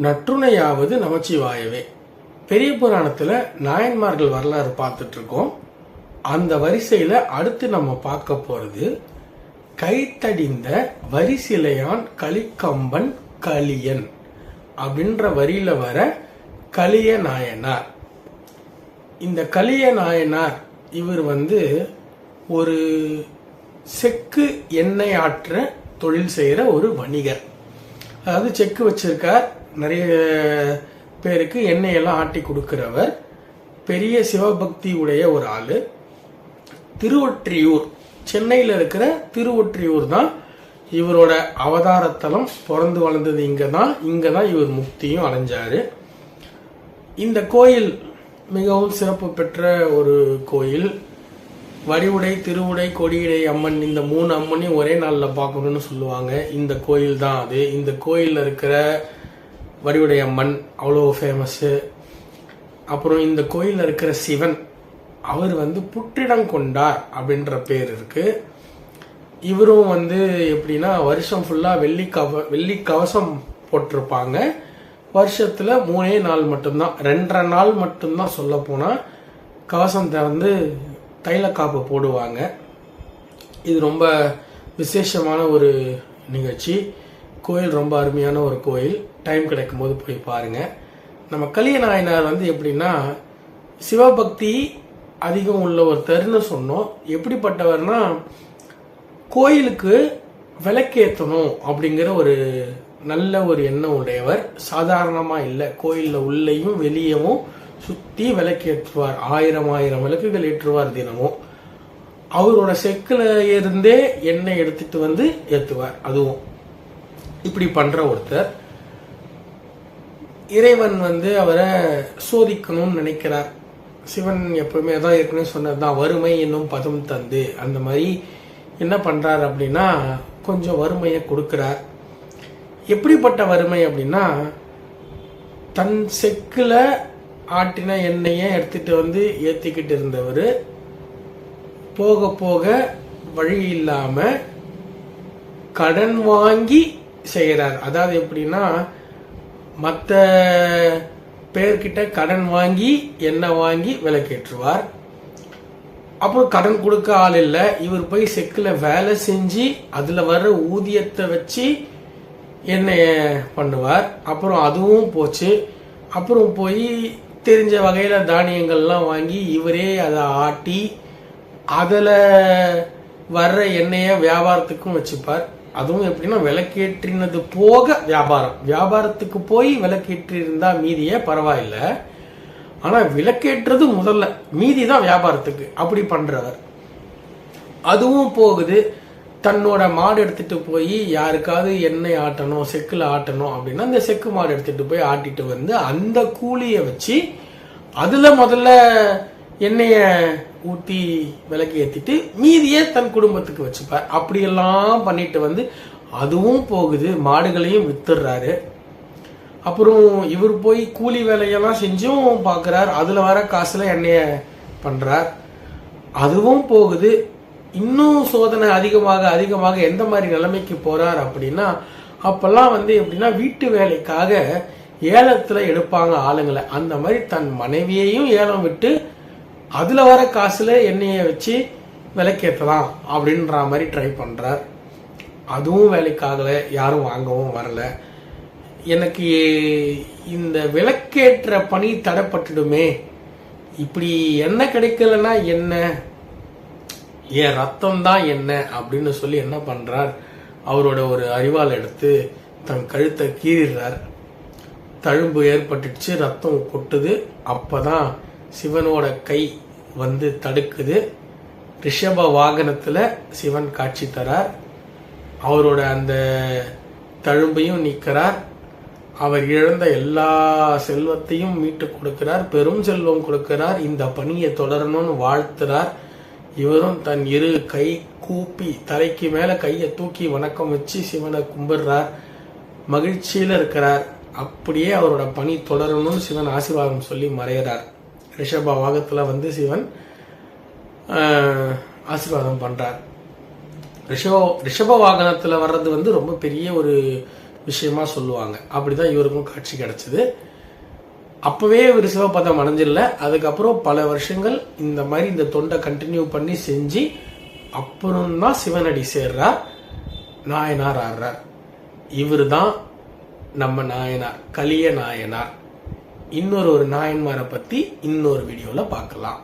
நற்றுணையாவது நமச்சிவாயவே. பெரிய புராணத்துல நாயன்மார்கள் வரலாறு பார்த்துட்டு இருக்கோம் அந்த வரிசையில அடுத்து நம்ம பார்க்க போறது கைத்தடிந்த வரிசிலையான் கலிக்கம்பன் கலியன் அப்படின்ற வரியில வர கலிய நாயனார். இந்த கலிய நாயனார் இவர் வந்து ஒரு செக்கு எண்ணெய் ஆற்ற தொழில் செய்கிற ஒரு வணிகர். அதாவது செக்கு வச்சிருக்கார். நிறைய பேருக்கு எண்ணெய் எல்லாம் ஆட்டி கொடுக்கிறவர். பெரிய சிவபக்தி உடைய ஒரு ஆள். திருவொற்றியூர். சென்னையில் இருக்கிற திருவொற்றியூர் தான் இவரோட அவதாரத்தலம். பிறந்து வளர்ந்தது இங்கே தான் இங்கே தான் இவர் முக்தியும் அடைஞ்சாரு. இந்த கோயில் மிகவும் சிறப்பு பெற்ற ஒரு கோயில். வடிவுடை திருவுடை கொடியுடை அம்மன் இந்த மூணு அம்மனையும் ஒரே நாளில் பார்க்கணும்னு சொல்லுவாங்க. இந்த கோயில் தான் அது. இந்த கோயிலில் இருக்கிற வடிவுடை அம்மன் அவ்வளோ ஃபேமஸ்ஸு அப்புறம் இந்த கோயிலில் இருக்கிற சிவன் அவர் வந்து புற்றிடம் கொண்டார் அப்படின்ற பேர் இருக்குது இவரும் வந்து எப்படின்னா வருஷம் ஃபுல்லாக வெள்ளி கவ வெள்ளி கவசம் போட்டிருப்பாங்க. வருஷத்தில் மூணே நாள் மட்டும்தான் ரெண்டரை நாள் மட்டும்தான் சொல்ல போனால் கவசம் திறந்து காப்பு போடுவாங்க. இது ரொம்ப விசேஷமான ஒரு நிகழ்ச்சி. கோயில் ரொம்ப அருமையான ஒரு கோயில். டைம் கிடைக்கும் போது போய் பாருங்க. நம்ம கலிய நாயனார் வந்து எப்படின்னா சிவபக்தி அதிகம் உள்ள ஒருத்தர்னு சொன்னோம். எப்படிப்பட்டவர்னா கோயிலுக்கு விளக்கேற்றணும் அப்படிங்கிற ஒரு நல்ல ஒரு எண்ணம் உடையவர். சாதாரணமாக இல்லை கோயிலில் உள்ளேயும் வெளியவும் சுற்றி விளக்கேற்றுவார். ஆயிரம் ஆயிரம் விளக்குகள் ஏற்றுவார் தினமும். அவரோட செக்குல இருந்தே எண்ணெய் எடுத்துட்டு வந்து ஏற்றுவார் அதுவும் இப்படி பண்ணுற ஒருத்தர். இறைவன் வந்து அவரை சோதிக்கணும்னு நினைக்கிறார். சிவன் எப்பவுமே தான் ஏற்கனவே சொன்னதுதான் வறுமை என்னும் பதம் தந்து. அந்த மாதிரி என்ன பண்ணுறார் அப்படின்னா கொஞ்சம் வறுமையை கொடுக்குறார். எப்படிப்பட்ட வறுமை அப்படின்னா தன் செக்கில் ஆட்டின எண்ணெயை எடுத்துட்டு வந்து ஏற்றிக்கிட்டு இருந்தவர் போக போக வழி இல்லாம கடன் வாங்கி செய்கிறார் அதாவது எப்படின்னா மற்ற பேர்கிட்ட கடன் வாங்கி எண்ணெய் வாங்கி விலக்கேற்றுவார் அப்புறம் கடன் கொடுக்க ஆள் இல்லை. இவர் போய் செக்கில் வேலை செஞ்சு அதில் வர்ற ஊதியத்தை வச்சு எண்ணெய பண்ணுவார். அப்புறம் அதுவும் போச்சு. அப்புறம் போய் தெரிஞ்ச வகையில் தானியங்கள்லாம் வாங்கி இவரே அதை ஆட்டி அதில் வர்ற எண்ணெயை வியாபாரத்துக்கும் வச்சுப்பார். அதுவும் எப்படின்னா விளக்கேற்றினது போக வியாபாரம். வியாபாரத்துக்கு போய் விளக்கேற்றிருந்தா மீதியே பரவாயில்ல. ஆனால் விளக்கேற்றது முதல்ல. மீதி தான் வியாபாரத்துக்கு. அப்படி பண்ணுறவர் அதுவும் போகுது. தன்னோட மாடு எடுத்துட்டு போய் யாருக்காவது எண்ணெய் ஆட்டணும் செக்குல ஆட்டணும் அப்படின்னா அந்த செக்கு மாடு எடுத்துகிட்டு போய் ஆட்டிட்டு வந்து அந்த கூலியை வச்சு அதில் முதல்ல எண்ணெயை ஊற்றி விளக்கு ஏற்றிட்டு மீதியே தன் குடும்பத்துக்கு வச்சுப்பார். அப்படியெல்லாம் பண்ணிட்டு வந்து அதுவும் போகுது. மாடுகளையும் வித்துடுறாரு அப்புறம் இவர் போய் கூலி வேலையெல்லாம் செஞ்சும் பார்க்குறார் அதில் வர காசில் எண்ணெயை பண்ணுறார் அதுவும் போகுது. இன்னும் சோதனை அதிகமாக அதிகமாக எந்த மாதிரி நிலைமைக்கு போறார் அப்படின்னா அப்பெல்லாம் வந்து எப்படின்னா வீட்டு வேலைக்காக ஏலத்தில் எடுப்பாங்க ஆளுங்களை. அந்த மாதிரி தன் மனைவியையும் ஏலம் விட்டு அதில் வர காசில் எண்ணெயை வச்சு விலைக்கேற்றலாம் அப்படின்ற மாதிரி ட்ரை பண்ணுறார் அதுவும் வேலைக்காகல யாரும் வாங்கவும் வரல. எனக்கு இந்த விளக்கேற்ற பணி தடைப்பட்டுடுமே. இப்படி என்ன கிடைக்கலன்னா என்ன? என் ரத்தம் தான் என்ன அப்படின்னு சொல்லி என்ன பண்றார்? அவரோட ஒரு அறிவால் எடுத்து தன் கழுத்தை கீறிடுறார். தழும்பு ஏற்பட்டுச்சு ரத்தம் கொட்டுது. அப்பதான் சிவனோட கை வந்து தடுக்குது. ரிஷப வாகனத்துல சிவன் காட்சி தரார். அவரோட அந்த தழும்பையும் நீக்கிறார். அவர் இழந்த எல்லா செல்வத்தையும் மீட்டு கொடுக்கிறார். பெரும் செல்வம் கொடுக்கிறார். இந்த பணியை தொடரணும்னு வாழ்த்துறார். இவரும் தன் இரு கை கூப்பி தலைக்கு மேல கையை தூக்கி வணக்கம் வச்சு சிவனை கும்பிடுறார். மகிழ்ச்சியில இருக்கிறார். அப்படியே அவரோட பணி தொடரணும்னு சிவன் ஆசீர்வாதம் சொல்லி மறையிறார் ரிஷப வாகத்துல வந்து சிவன் ஆசீர்வாதம் பண்றார். ரிஷப ரிஷப வாகனத்துல வர்றது வந்து ரொம்ப பெரிய ஒரு விஷயமா சொல்லுவாங்க. அப்படிதான் இவருக்கும் காட்சி கிடைச்சது. அப்போவே ஒரு சிவபதம் அடைஞ்சிடல அதுக்கப்புறம் பல வருஷங்கள் இந்த மாதிரி இந்த தொண்டை கண்டினியூ பண்ணி செஞ்சு அப்புறம்தான் சிவனடி சேர்றார் நாயனார் ஆடுறார் இவர் தான் நம்ம நாயனார் கலிய நாயனார். இன்னொரு ஒரு நாயன்மாரை பற்றி இன்னொரு வீடியோவில் பார்க்கலாம்.